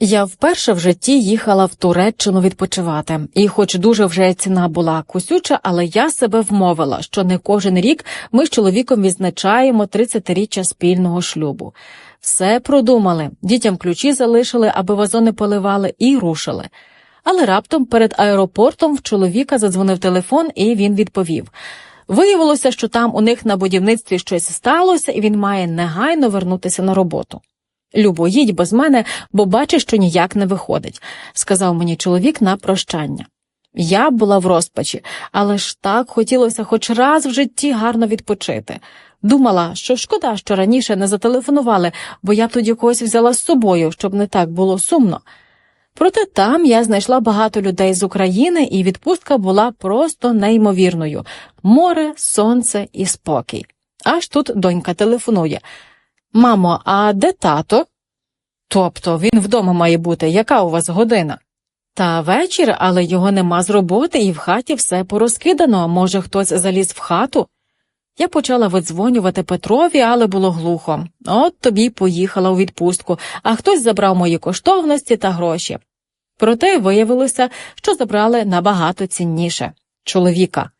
Я вперше в житті їхала в Туреччину відпочивати, і, хоч дуже вже ціна була кусюча, але я себе вмовила, що не кожен рік ми з чоловіком відзначаємо 30-річчя спільного шлюбу. Все продумали, дітям ключі залишили, аби вазони поливали, і рушили. Але раптом перед аеропортом в чоловіка задзвонив телефон, і він відповів. Виявилося, що там у них на будівництві щось сталося, і він має негайно вернутися на роботу. Любо, їдь без мене, бо бачиш, що ніяк не виходить, сказав мені чоловік на прощання. Я була в розпачі, але ж так хотілося хоч раз в житті гарно відпочити. Думала, що шкода, що раніше не зателефонували, бо я б тоді когось взяла з собою, щоб не так було сумно. Проте там я знайшла багато людей з України, і відпустка була просто неймовірною море, сонце і спокій. Аж тут донька телефонує. Мамо, а де тато? Тобто він вдома має бути, яка у вас година? Та вечір, але його нема з роботи, і в хаті все порозкидано, може, хтось заліз в хату. Я почала видзвонювати Петрові, але було глухо. От тобі поїхала у відпустку, а хтось забрав мої коштовності та гроші. Проте виявилося, що забрали набагато цінніше чоловіка.